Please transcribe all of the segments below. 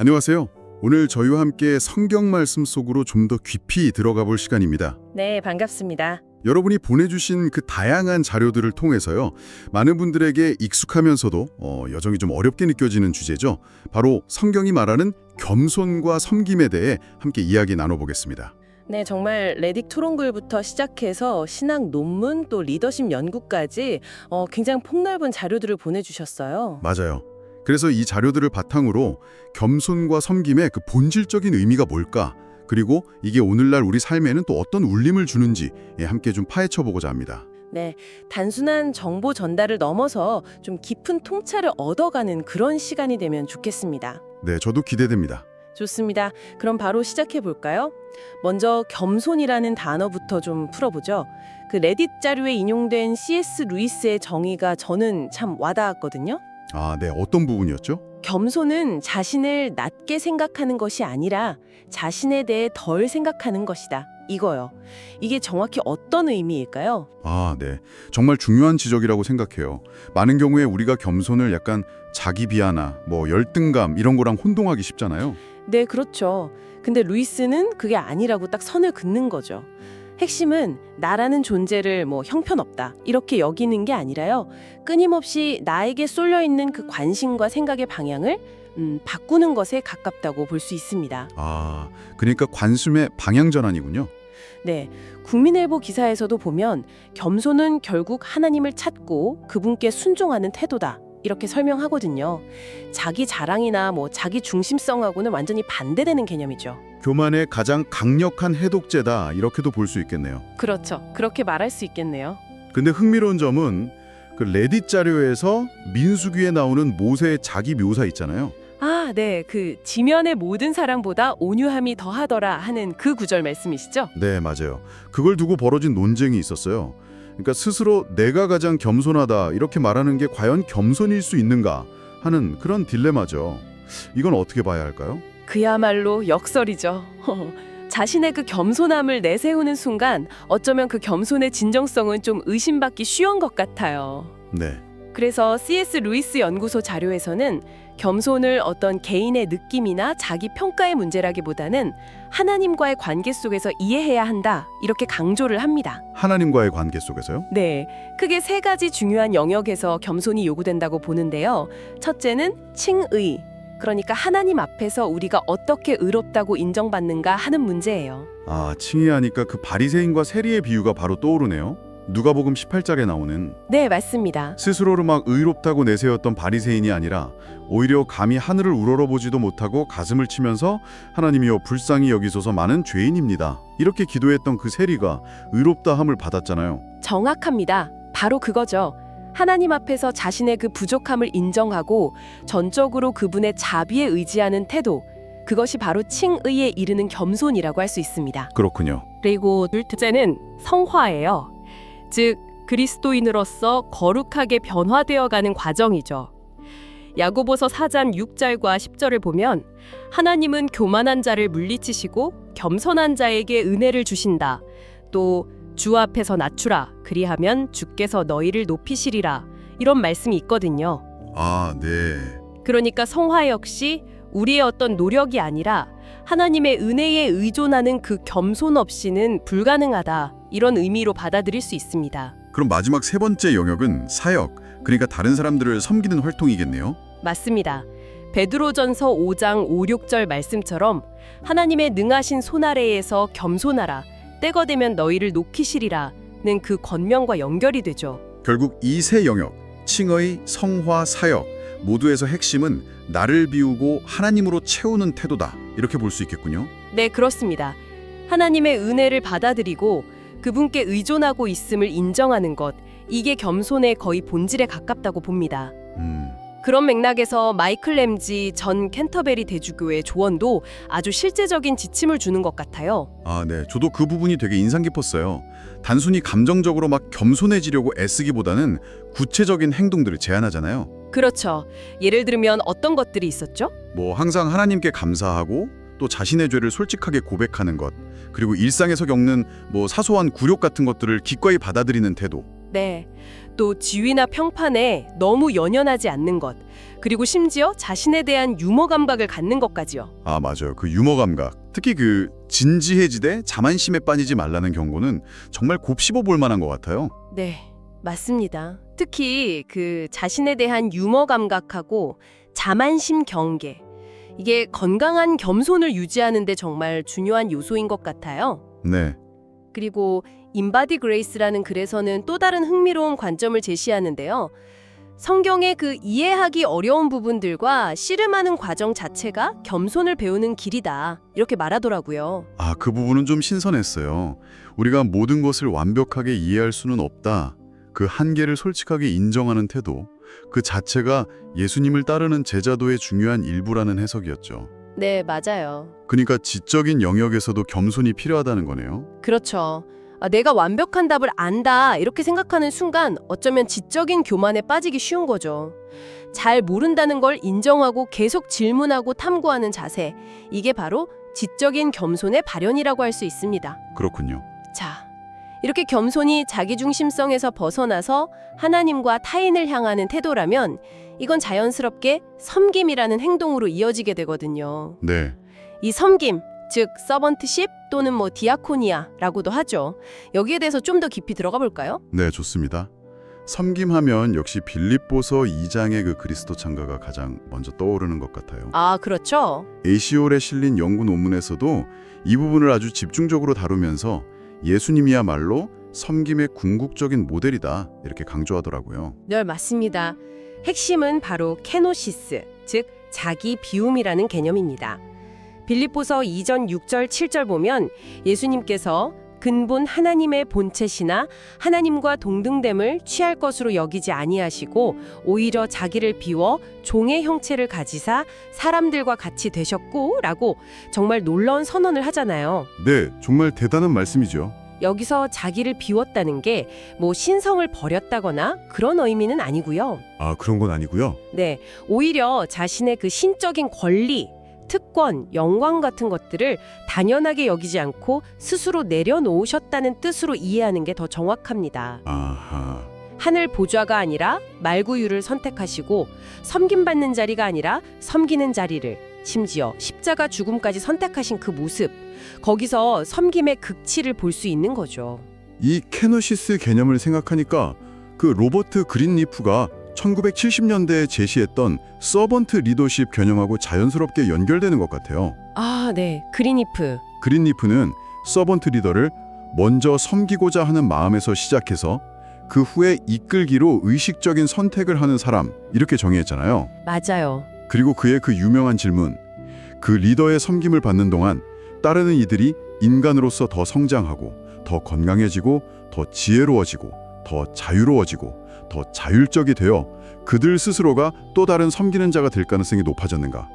안녕하세요. 오늘 저희와 함께 성경 말씀 속으로 좀 더 깊이 들어가 볼 시간입니다. 네, 반갑습니다. 여러분이 보내주신 그 다양한 자료들을 통해서요. 많은 분들에게 익숙하면서도 어, 여전히 좀 어렵게 느껴지는 주제죠. 바로 성경이 말하는 겸손과 섬김에 대해 함께 이야기 나눠보겠습니다. 네, 정말 레딕 토론글부터 시작해서 신학 논문 또 리더십 연구까지 어, 굉장히 폭넓은 자료들을 보내주셨어요. 맞아요. 그래서 이 자료들을 바탕으로 겸손과 섬김의 그 본질적인 의미가 뭘까? 그리고 이게 오늘날 우리 삶에는 또 어떤 울림을 주는지 예, 함께 좀 파헤쳐 보고자 합니다. 네, 단순한 정보 전달을 넘어서 좀 깊은 통찰을 얻어가는 그런 시간이 되면 좋겠습니다. 네, 저도 기대됩니다. 좋습니다. 그럼 바로 시작해 볼까요? 먼저 겸손이라는 단어부터 좀 풀어보죠. 그 레딧 자료에 인용된 C.S. 루이스의 정의가 저는 참 와닿았거든요. 아, 네, 어떤 부분이었죠? 겸손은 자신을 낮게 생각하는 것이 아니라 자신에 대해 덜 생각하는 것이다. 이거요. 이게 정확히 어떤 의미일까요? 아, 네. 정말 중요한 지적이라고 생각해요. 많은 경우에 우리가 겸손을 약간 자기 비하나 뭐 열등감 이런 거랑 혼동하기 쉽잖아요. 네, 그렇죠. 근데 루이스는 그게 아니라고 딱 선을 긋는 거죠. 핵심은 나라는 존재를 뭐 형편없다 이렇게 여기는 게 아니라요. 끊임없이 나에게 쏠려 있는 그 관심과 생각의 방향을 음, 바꾸는 것에 가깝다고 볼 수 있습니다. 아, 그러니까 관심의 방향 전환이군요. 네, 국민일보 기사에서도 보면 겸손은 결국 하나님을 찾고 그분께 순종하는 태도다. 이렇게 설명하거든요. 자기 자랑이나 뭐 자기 중심성하고는 완전히 반대되는 개념이죠. 교만의 가장 강력한 해독제다 이렇게도 볼 수 있겠네요. 그렇죠. 그렇게 말할 수 있겠네요. 근데 흥미로운 점은 그 레딧 자료에서 민수기에 나오는 모세의 자기 묘사 있잖아요. 아, 네. 그 지면의 모든 사랑보다 온유함이 더하더라 하는 그 구절 말씀이시죠? 네, 맞아요. 그걸 두고 벌어진 논쟁이 있었어요. 그러니까 스스로 내가 가장 겸손하다 이렇게 말하는 게 과연 겸손일 수 있는가 하는 그런 딜레마죠. 이건 어떻게 봐야 할까요? 그야말로 역설이죠. 자신의 그 겸손함을 내세우는 순간 어쩌면 그 겸손의 진정성은 좀 의심받기 쉬운 것 같아요. 네. 그래서 C.S. 루이스 연구소 자료에서는 겸손을 어떤 개인의 느낌이나 자기 평가의 문제라기보다는 하나님과의 관계 속에서 이해해야 한다 이렇게 강조를 합니다. 하나님과의 관계 속에서요? 네, 크게 세 가지 중요한 영역에서 겸손이 요구된다고 보는데요. 첫째는 칭의, 그러니까 하나님 앞에서 우리가 어떻게 의롭다고 인정받는가 하는 문제예요. 아, 칭의하니까 그 바리새인과 세리의 비유가 바로 떠오르네요. 누가복음 18장에 나오는 네, 맞습니다. 스스로를 막 의롭다고 내세웠던 바리새인이 아니라 오히려 감히 하늘을 우러러보지도 못하고 가슴을 치면서 하나님이여 불쌍히 여기소서 많은 죄인입니다. 이렇게 기도했던 그 세리가 의롭다함을 받았잖아요. 정확합니다. 바로 그거죠. 하나님 앞에서 자신의 그 부족함을 인정하고 전적으로 그분의 자비에 의지하는 태도. 그것이 바로 칭의에 이르는 겸손이라고 할 수 있습니다. 그렇군요. 그리고 둘째는 성화예요. 즉 그리스도인으로서 거룩하게 변화되어 가는 과정이죠. 야고보서 4장 6절과 10절을 보면 하나님은 교만한 자를 물리치시고 겸손한 자에게 은혜를 주신다. 또 주 앞에서 낮추라. 그리하면 주께서 너희를 높이시리라. 이런 말씀이 있거든요. 아, 네. 그러니까 성화 역시 우리의 어떤 노력이 아니라 하나님의 은혜에 의존하는 그 겸손 없이는 불가능하다. 이런 의미로 받아들일 수 있습니다. 그럼 마지막 세 번째 영역은 사역, 그러니까 다른 사람들을 섬기는 활동이겠네요. 맞습니다. 베드로전서 5장 5, 6절 말씀처럼 하나님의 능하신 손 아래에서 겸손하라. 때가 되면 너희를 높이시리라는 그 권명과 연결이 되죠. 결국 이 세 영역, 칭의, 성화, 사역 모두에서 핵심은 나를 비우고 하나님으로 채우는 태도다. 이렇게 볼 수 있겠군요. 네, 그렇습니다. 하나님의 은혜를 받아들이고 그분께 의존하고 있음을 인정하는 것. 이게 겸손의 거의 본질에 가깝다고 봅니다. 음, 그런 맥락에서 마이클 램지 전 캔터베리 대주교의 조언도 아주 실제적인 지침을 주는 것 같아요. 아, 네. 저도 그 부분이 되게 인상 깊었어요. 단순히 감정적으로 막 겸손해지려고 애쓰기보다는 구체적인 행동들을 제안하잖아요. 그렇죠. 예를 들면 어떤 것들이 있었죠? 뭐 항상 하나님께 감사하고 또 자신의 죄를 솔직하게 고백하는 것, 그리고 일상에서 겪는 뭐 사소한 굴욕 같은 것들을 기꺼이 받아들이는 태도. 네. 또 지위나 평판에 너무 연연하지 않는 것. 그리고 심지어 자신에 대한 유머 감각을 갖는 것까지요. 아, 맞아요. 그 유머 감각. 특히 그 진지해지되 자만심에 빠지지 말라는 경고는 정말 곱씹어 볼 만한 것 같아요. 네. 맞습니다. 특히 그 자신에 대한 유머 감각하고 자만심 경계. 이게 건강한 겸손을 유지하는 데 정말 중요한 요소인 것 같아요. 네. 그리고 인바디 그레이스라는 글에서는 또 다른 흥미로운 관점을 제시하는데요. 성경의 그 이해하기 어려운 부분들과 씨름하는 과정 자체가 겸손을 배우는 길이다. 이렇게 말하더라고요. 아, 그 부분은 좀 신선했어요. 우리가 모든 것을 완벽하게 이해할 수는 없다. 그 한계를 솔직하게 인정하는 태도. 그 자체가 예수님을 따르는 제자도의 중요한 일부라는 해석이었죠. 네, 맞아요. 그러니까 지적인 영역에서도 겸손이 필요하다는 거네요. 그렇죠. 아, 내가 완벽한 답을 안다 이렇게 생각하는 순간 어쩌면 지적인 교만에 빠지기 쉬운 거죠. 잘 모른다는 걸 인정하고 계속 질문하고 탐구하는 자세. 이게 바로 지적인 겸손의 발현이라고 할 수 있습니다. 그렇군요. 자, 이렇게 겸손이 자기중심성에서 벗어나서 하나님과 타인을 향하는 태도라면 이건 자연스럽게 섬김이라는 행동으로 이어지게 되거든요. 네. 이 섬김, 즉 서번트십 또는 뭐 디아코니아라고도 하죠. 여기에 대해서 좀 더 깊이 들어가 볼까요? 네, 좋습니다. 섬김하면 역시 빌립보서 2장의 그 그리스도 창가가 가장 먼저 떠오르는 것 같아요. 아, 그렇죠. 에이시올에 실린 연구 논문에서도 이 부분을 아주 집중적으로 다루면서 예수님이야말로 섬김의 궁극적인 모델이다 이렇게 강조하더라고요. 네, 맞습니다. 핵심은 바로 케노시스, 즉 자기 비움이라는 개념입니다. 빌립보서 2전 6절 7절 보면 예수님께서 근본 하나님의 본체시나 하나님과 동등됨을 취할 것으로 여기지 아니하시고 오히려 자기를 비워 종의 형체를 가지사 사람들과 같이 되셨고라고 정말 놀라운 선언을 하잖아요. 네, 정말 대단한 말씀이죠. 여기서 자기를 비웠다는 게 뭐 신성을 버렸다거나 그런 의미는 아니고요. 아, 그런 건 아니고요. 네, 오히려 자신의 그 신적인 권리, 특권, 영광 같은 것들을 당연하게 여기지 않고 스스로 내려놓으셨다는 뜻으로 이해하는 게 더 정확합니다. 아하. 하늘 보좌가 아니라 말구유를 선택하시고 섬김받는 자리가 아니라 섬기는 자리를 심지어 십자가 죽음까지 선택하신 그 모습 거기서 섬김의 극치를 볼 수 있는 거죠. 이 케노시스 개념을 생각하니까 그 로버트 그린리프가 1970년대에 제시했던 서번트 리더십 개념하고 자연스럽게 연결되는 것 같아요. 아, 네. 그린이프. 그린리프는 서번트 리더를 먼저 섬기고자 하는 마음에서 시작해서 그 후에 이끌기로 의식적인 선택을 하는 사람 이렇게 정의했잖아요. 맞아요. 그리고 그의 그 유명한 질문 그 리더의 섬김을 받는 동안 따르는 이들이 인간으로서 더 성장하고 더 건강해지고 더 지혜로워지고 더 자유로워지고 더 자율적이 되어 그들 스스로가 또 다른 섬기는 자가 될 가능성이 높아졌는가?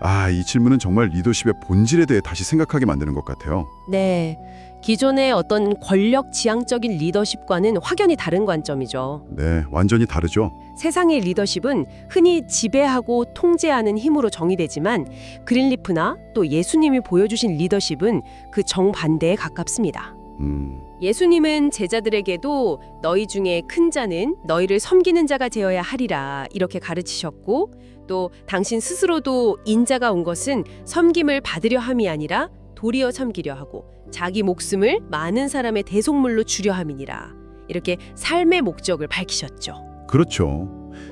아, 이 질문은 정말 리더십의 본질에 대해 다시 생각하게 만드는 것 같아요. 네. 기존의 어떤 권력 지향적인 리더십과는 확연히 다른 관점이죠. 네, 완전히 다르죠. 세상의 리더십은 흔히 지배하고 통제하는 힘으로 정의되지만 그린리프나 또 예수님이 보여주신 리더십은 그 정반대에 가깝습니다. 음, 예수님은 제자들에게도 너희 중에 큰 자는 너희를 섬기는 자가 되어야 하리라 이렇게 가르치셨고 또 당신 스스로도 인자가 온 것은 섬김을 받으려 함이 아니라 도리어 섬기려 하고 자기 목숨을 많은 사람의 대속물로 주려 함이니라 이렇게 삶의 목적을 밝히셨죠. 그렇죠.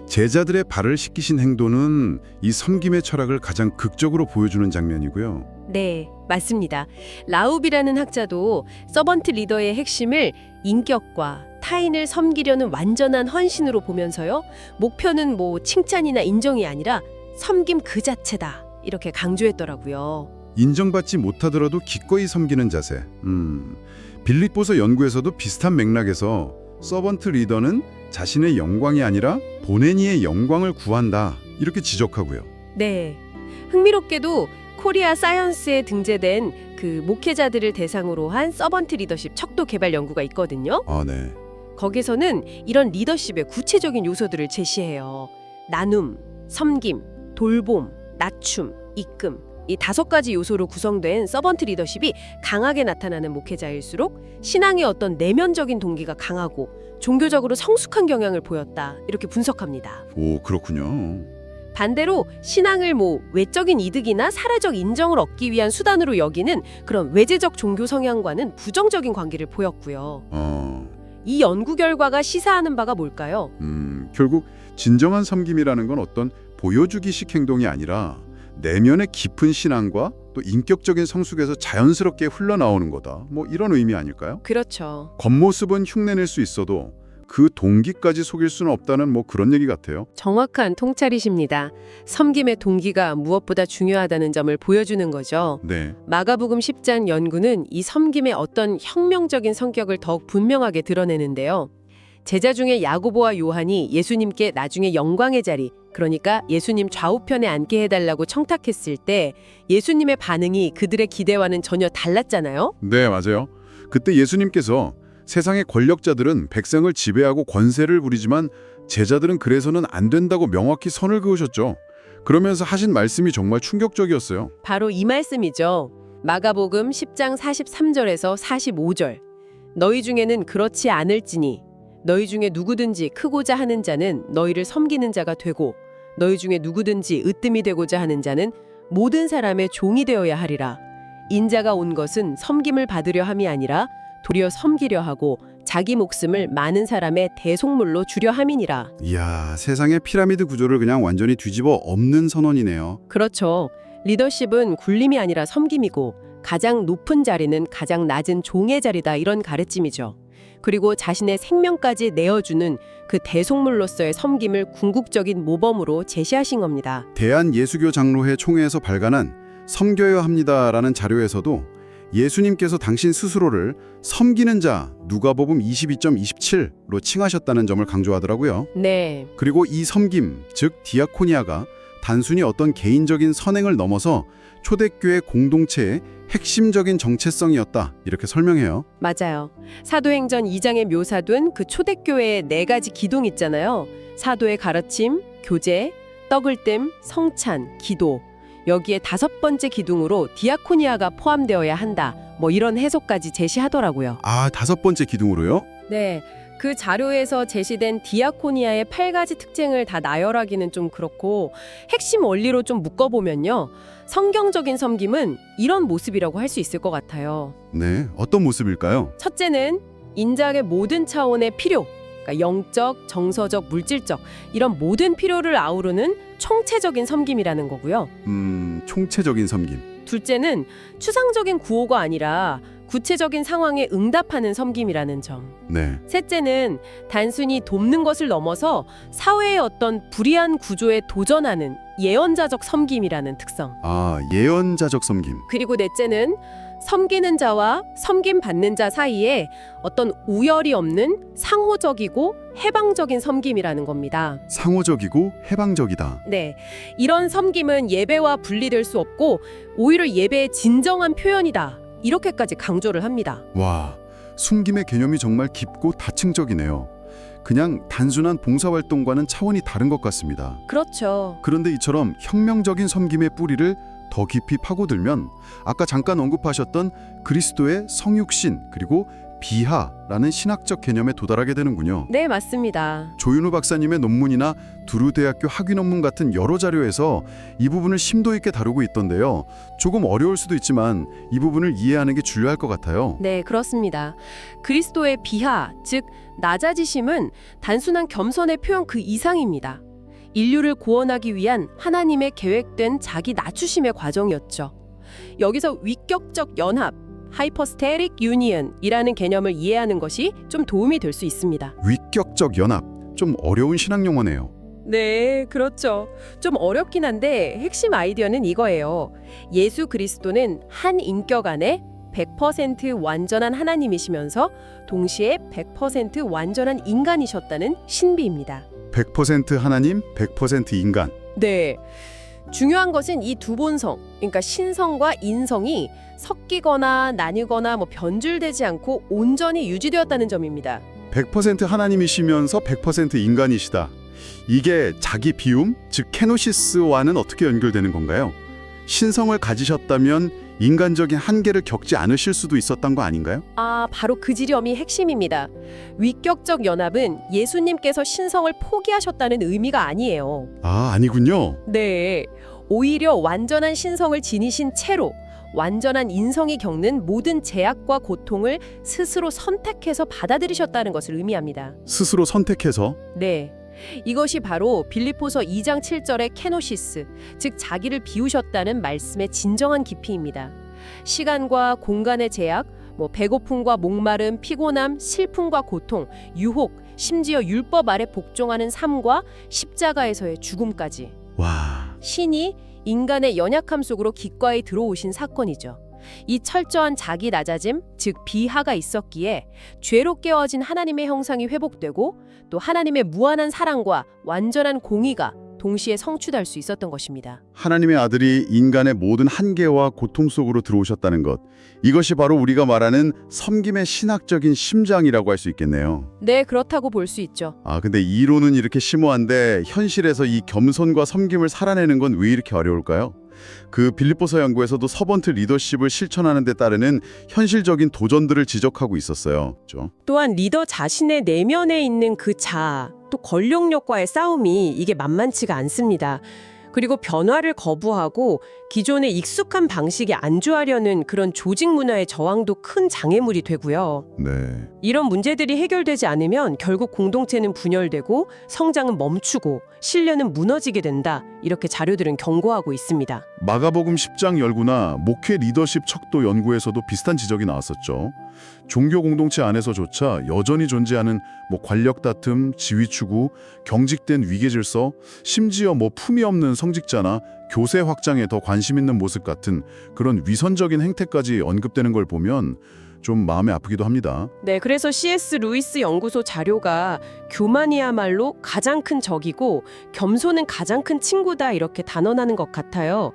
제자들의 발을 씻기신 행동은 이 섬김의 철학을 가장 극적으로 보여주는 장면이고요. 네, 맞습니다. 라우비라는 학자도 서번트 리더의 핵심을 인격과 타인을 섬기려는 완전한 헌신으로 보면서요. 목표는 뭐 칭찬이나 인정이 아니라 섬김 그 자체다. 이렇게 강조했더라고요. 인정받지 못하더라도 기꺼이 섬기는 자세. 음, 빌립보서 연구에서도 비슷한 맥락에서 서번트 리더는 자신의 영광이 아니라 보내니의 영광을 구한다. 이렇게 지적하고요. 네. 흥미롭게도 코리아 사이언스에 등재된 그 목회자들을 대상으로 한 서번트 리더십 척도 개발 연구가 있거든요. 아, 네. 거기서는 이런 리더십의 구체적인 요소들을 제시해요. 나눔, 섬김, 돌봄, 낮춤, 이끌 이 다섯 가지 요소로 구성된 서번트 리더십이 강하게 나타나는 목회자일수록 신앙의 어떤 내면적인 동기가 강하고 종교적으로 성숙한 경향을 보였다. 이렇게 분석합니다. 오, 그렇군요. 반대로 신앙을 뭐 외적인 이득이나 사회적 인정을 얻기 위한 수단으로 여기는 그런 외제적 종교 성향과는 부정적인 관계를 보였고요. 어, 이 연구 결과가 시사하는 바가 뭘까요? 음, 결국 진정한 섬김이라는 건 어떤 보여주기식 행동이 아니라 내면의 깊은 신앙과 또 인격적인 성숙에서 자연스럽게 흘러나오는 거다. 뭐 이런 의미 아닐까요? 그렇죠. 겉모습은 흉내낼 수 있어도 그 동기까지 속일 수는 없다는 뭐 그런 얘기 같아요. 정확한 통찰이십니다. 섬김의 동기가 무엇보다 중요하다는 점을 보여주는 거죠. 네. 마가복음 10장 연구는 이 섬김의 어떤 혁명적인 성격을 더욱 분명하게 드러내는데요. 제자 중에 야고보와 요한이 예수님께 나중에 영광의 자리, 그러니까 예수님 좌우편에 앉게 해달라고 청탁했을 때 예수님의 반응이 그들의 기대와는 전혀 달랐잖아요. 네, 맞아요. 그때 예수님께서 세상의 권력자들은 백성을 지배하고 권세를 부리지만 제자들은 그래서는 안 된다고 명확히 선을 그으셨죠. 그러면서 하신 말씀이 정말 충격적이었어요. 바로 이 말씀이죠. 마가복음 10장 43절에서 45절. 너희 중에는 그렇지 않을지니 너희 중에 누구든지 크고자 하는 자는 너희를 섬기는 자가 되고 너희 중에 누구든지 으뜸이 되고자 하는 자는 모든 사람의 종이 되어야 하리라. 인자가 온 것은 섬김을 받으려 함이 아니라 도리어 섬기려 하고 자기 목숨을 많은 사람의 대속물로 주려 함이니라. 이야, 세상의 피라미드 구조를 그냥 완전히 뒤집어 엎는 선언이네요. 그렇죠. 리더십은 굴림이 아니라 섬김이고 가장 높은 자리는 가장 낮은 종의 자리다 이런 가르침이죠. 그리고 자신의 생명까지 내어주는 그 대속물로서의 섬김을 궁극적인 모범으로 제시하신 겁니다. 대한 예수교 장로회 총회에서 발간한 섬겨야 합니다라는 자료에서도 예수님께서 당신 스스로를 섬기는 자 누가복음 22.27로 칭하셨다는 점을 강조하더라고요. 네. 그리고 이 섬김, 즉 디아코니아가 단순히 어떤 개인적인 선행을 넘어서 초대교회 공동체의 핵심적인 정체성이었다. 이렇게 설명해요. 맞아요. 사도행전 2장에 묘사된 그 초대교회의 네 가지 기둥 있잖아요. 사도의 가르침, 교제, 떡을 땜, 성찬, 기도. 여기에 다섯 번째 기둥으로 디아코니아가 포함되어야 한다. 뭐 이런 해석까지 제시하더라고요. 아, 다섯 번째 기둥으로요? 네. 그 자료에서 제시된 디아코니아의 팔 가지 특징을 다 나열하기는 좀 그렇고 핵심 원리로 좀 묶어보면요. 성경적인 섬김은 이런 모습이라고 할 수 있을 것 같아요. 네, 어떤 모습일까요? 첫째는 인자의 모든 차원의 필요, 그러니까 영적, 정서적, 물질적 이런 모든 필요를 아우르는 총체적인 섬김이라는 거고요. 음, 총체적인 섬김. 둘째는 추상적인 구호가 아니라 구체적인 상황에 응답하는 섬김이라는 점. 네. 셋째는 단순히 돕는 것을 넘어서 사회의 어떤 불이한 구조에 도전하는 예언자적 섬김이라는 특성. 아, 예언자적 섬김. 그리고 넷째는 섬기는 자와 섬김 받는 자 사이에 어떤 우열이 없는 상호적이고 해방적인 섬김이라는 겁니다. 상호적이고 해방적이다. 네. 이런 섬김은 예배와 분리될 수 없고 오히려 예배의 진정한 표현이다. 이렇게까지 강조를 합니다. 와, 숨김의 개념이 정말 깊고 다층적이네요. 그냥 단순한 봉사활동과는 차원이 다른 것 같습니다. 그렇죠. 그런데 이처럼 혁명적인 섬김의 뿌리를 더 깊이 파고들면 아까 잠깐 언급하셨던 그리스도의 성육신 그리고 비하라는 신학적 개념에 도달하게 되는군요. 네, 맞습니다. 조윤우 박사님의 논문이나 두루대학교 학위 논문 같은 여러 자료에서 이 부분을 심도 있게 다루고 있던데요. 조금 어려울 수도 있지만 이 부분을 이해하는 게 중요할 것 같아요. 네, 그렇습니다. 그리스도의 비하, 즉 낮아지심은 단순한 겸손의 표현 그 이상입니다. 인류를 구원하기 위한 하나님의 계획된 자기 낮추심의 과정이었죠. 여기서 위격적 연합, 하이퍼스테릭 유니언이라는 개념을 이해하는 것이 좀 도움이 될 수 있습니다. 위격적 연합, 좀 어려운 신학 용어네요. 네, 그렇죠. 좀 어렵긴 한데 핵심 아이디어는 이거예요. 예수 그리스도는 한 인격 안에 100% 완전한 하나님이시면서 동시에 100% 완전한 인간이셨다는 신비입니다. 100% 하나님, 100% 인간. 네. 중요한 것은 이 두 본성, 그러니까 신성과 인성이 섞이거나 나뉘거나 뭐 변질되지 않고 온전히 유지되었다는 점입니다. 100% 하나님이시면서 100% 인간이시다. 이게 자기 비움, 즉 케노시스와는 어떻게 연결되는 건가요? 신성을 가지셨다면 인간적인 한계를 겪지 않으실 수도 있었던 거 아닌가요? 아, 바로 그 지점이 핵심입니다. 위격적 연합은 예수님께서 신성을 포기하셨다는 의미가 아니에요. 아, 아니군요. 네. 오히려 완전한 신성을 지니신 채로 완전한 인성이 겪는 모든 제약과 고통을 스스로 선택해서 받아들이셨다는 것을 의미합니다. 스스로 선택해서 네. 이것이 바로 빌립보서 2장 7절의 케노시스, 즉 자기를 비우셨다는 말씀의 진정한 깊이입니다. 시간과 공간의 제약, 뭐 배고픔과 목마름, 피곤함, 슬픔과 고통, 유혹, 심지어 율법 아래 복종하는 삶과 십자가에서의 죽음까지 와, 신이 인간의 연약함 속으로 기과에 들어오신 사건이죠. 이 철저한 자기 낮아짐, 즉 비하가 있었기에 죄로 깨어진 하나님의 형상이 회복되고 또 하나님의 무한한 사랑과 완전한 공의가 동시에 성취될 수 있었던 것입니다. 하나님의 아들이 인간의 모든 한계와 고통 속으로 들어오셨다는 것. 이것이 바로 우리가 말하는 섬김의 신학적인 심장이라고 할 수 있겠네요. 네, 그렇다고 볼 수 있죠. 아, 근데 이론은 이렇게 심오한데 현실에서 이 겸손과 섬김을 살아내는 건 왜 이렇게 어려울까요? 그 빌립보서 연구에서도 서번트 리더십을 실천하는 데 따르는 현실적인 도전들을 지적하고 있었어요. 그죠? 또한 리더 자신의 내면에 있는 그 자아, 또 권력력과의 싸움이 이게 만만치가 않습니다. 그리고 변화를 거부하고 기존의 익숙한 방식에 안주하려는 그런 조직 문화의 저항도 큰 장애물이 되고요. 네. 이런 문제들이 해결되지 않으면 결국 공동체는 분열되고 성장은 멈추고 신뢰는 무너지게 된다. 이렇게 자료들은 경고하고 있습니다. 마가복음 10장 열구나 목회 리더십 척도 연구에서도 비슷한 지적이 나왔었죠. 종교 공동체 안에서조차 여전히 존재하는 뭐 권력 다툼, 지위 추구, 경직된 위계 질서, 심지어 뭐 품위 없는 성직자나 교세 확장에 더 관심 있는 모습 같은 그런 위선적인 행태까지 언급되는 걸 보면 좀 마음이 아프기도 합니다. 네, 그래서 CS 루이스 연구소 자료가 교만이야말로 가장 큰 적이고 겸손은 가장 큰 친구다 이렇게 단언하는 것 같아요.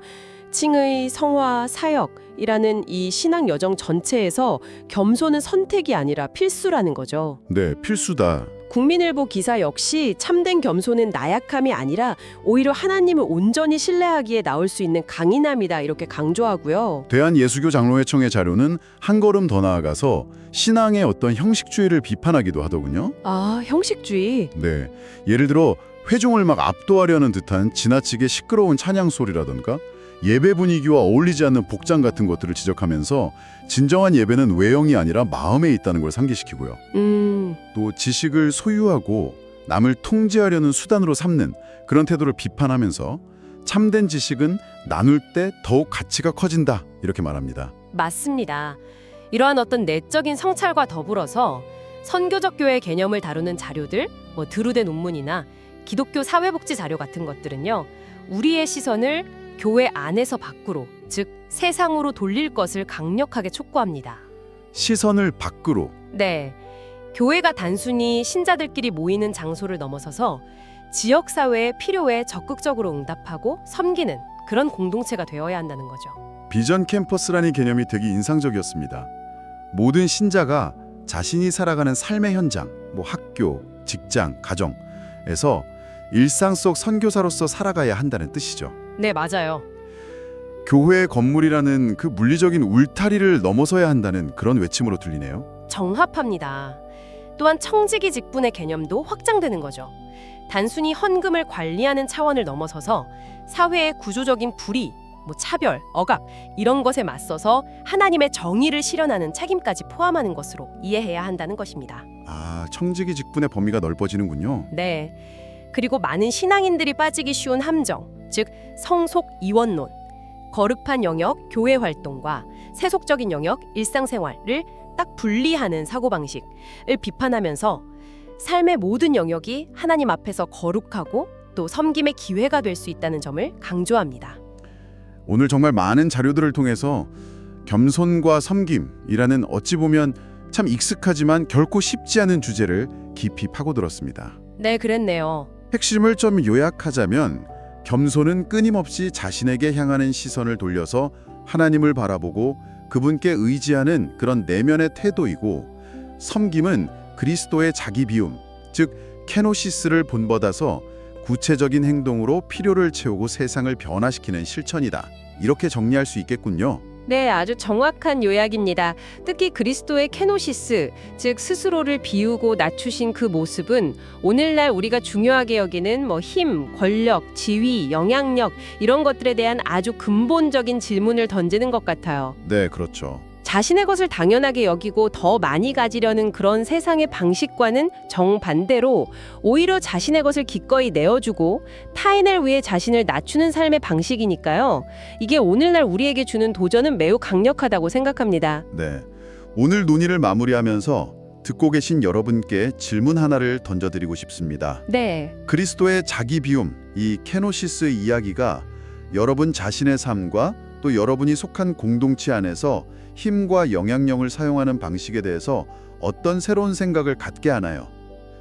칭의, 성화, 사역 이라는 이 신앙 여정 전체에서 겸손은 선택이 아니라 필수라는 거죠. 네, 필수다. 국민일보 기사 역시 참된 겸손은 나약함이 아니라 오히려 하나님을 온전히 신뢰하기에 나올 수 있는 강인함이다 이렇게 강조하고요. 대한예수교 장로회청의 자료는 한 걸음 더 나아가서 신앙의 어떤 형식주의를 비판하기도 하더군요. 아, 형식주의. 네. 예를 들어 회중을 막 압도하려는 듯한 지나치게 시끄러운 찬양 소리라던가 예배 분위기와 어울리지 않는 복장 같은 것들을 지적하면서 진정한 예배는 외형이 아니라 마음에 있다는 걸 상기시키고요. 음, 또 지식을 소유하고 남을 통제하려는 수단으로 삼는 그런 태도를 비판하면서 참된 지식은 나눌 때 더욱 가치가 커진다 이렇게 말합니다. 맞습니다. 이러한 어떤 내적인 성찰과 더불어서 선교적 교회 개념을 다루는 자료들, 뭐 드루데 논문이나 기독교 사회복지 자료 같은 것들은요. 우리의 시선을 교회 안에서 밖으로, 즉 세상으로 돌릴 것을 강력하게 촉구합니다. 시선을 밖으로 네. 교회가 단순히 신자들끼리 모이는 장소를 넘어서서 지역 사회의 필요에 적극적으로 응답하고 섬기는 그런 공동체가 되어야 한다는 거죠. 비전 캠퍼스라는 개념이 되게 인상적이었습니다. 모든 신자가 자신이 살아가는 삶의 현장, 뭐 학교, 직장, 가정에서 일상 속 선교사로서 살아가야 한다는 뜻이죠. 네, 맞아요. 교회 건물이라는 그 물리적인 울타리를 넘어서야 한다는 그런 외침으로 들리네요. 정합합니다. 또한 청지기 직분의 개념도 확장되는 거죠. 단순히 헌금을 관리하는 차원을 넘어서서 사회의 구조적인 불의, 뭐 차별, 억압 이런 것에 맞서서 하나님의 정의를 실현하는 책임까지 포함하는 것으로 이해해야 한다는 것입니다. 아, 청지기 직분의 범위가 넓어지는군요. 네. 그리고 많은 신앙인들이 빠지기 쉬운 함정, 즉 성속 이원론, 거룩한 영역 교회 활동과 세속적인 영역 일상생활을 딱 분리하는 사고방식을 비판하면서 삶의 모든 영역이 하나님 앞에서 거룩하고 또 섬김의 기회가 될 수 있다는 점을 강조합니다. 오늘 정말 많은 자료들을 통해서 겸손과 섬김이라는 어찌 보면 참 익숙하지만 결코 쉽지 않은 주제를 깊이 파고들었습니다. 네, 그랬네요. 핵심을 좀 요약하자면 겸손은 끊임없이 자신에게 향하는 시선을 돌려서 하나님을 바라보고 그분께 의지하는 그런 내면의 태도이고 섬김은 그리스도의 자기 비움, 즉 케노시스를 본받아서 구체적인 행동으로 필요를 채우고 세상을 변화시키는 실천이다. 이렇게 정리할 수 있겠군요. 네, 아주 정확한 요약입니다. 특히 그리스도의 케노시스, 즉 스스로를 비우고 낮추신 그 모습은 오늘날 우리가 중요하게 여기는 뭐 힘, 권력, 지위, 영향력 이런 것들에 대한 아주 근본적인 질문을 던지는 것 같아요. 네, 그렇죠. 자신의 것을 당연하게 여기고 더 많이 가지려는 그런 세상의 방식과는 정반대로 오히려 자신의 것을 기꺼이 내어주고 타인을 위해 자신을 낮추는 삶의 방식이니까요. 이게 오늘날 우리에게 주는 도전은 매우 강력하다고 생각합니다. 네. 오늘 논의를 마무리하면서 듣고 계신 여러분께 질문 하나를 던져드리고 싶습니다. 네. 그리스도의 자기 비움, 이 케노시스 이야기가 여러분 자신의 삶과 또 여러분이 속한 공동체 안에서 힘과 영향력을 사용하는 방식에 대해서 어떤 새로운 생각을 갖게 하나요?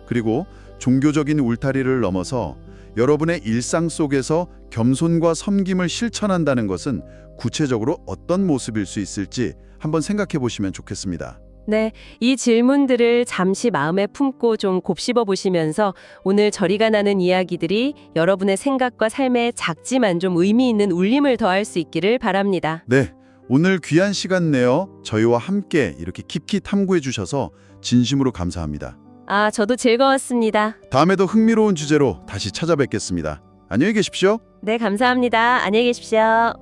그리고 종교적인 울타리를 넘어서 여러분의 일상 속에서 겸손과 섬김을 실천한다는 것은 구체적으로 어떤 모습일 수 있을지 한번 생각해 보시면 좋겠습니다. 네, 이 질문들을 잠시 마음에 품고 좀 곱씹어 보시면서 오늘 저리가 나는 이야기들이 여러분의 생각과 삶에 작지만 좀 의미 있는 울림을 더할 수 있기를 바랍니다. 네, 오늘 귀한 시간 내어 저희와 함께 이렇게 깊이 탐구해 주셔서 진심으로 감사합니다. 아, 저도 즐거웠습니다. 다음에도 흥미로운 주제로 다시 찾아뵙겠습니다. 안녕히 계십시오. 네, 감사합니다. 안녕히 계십시오.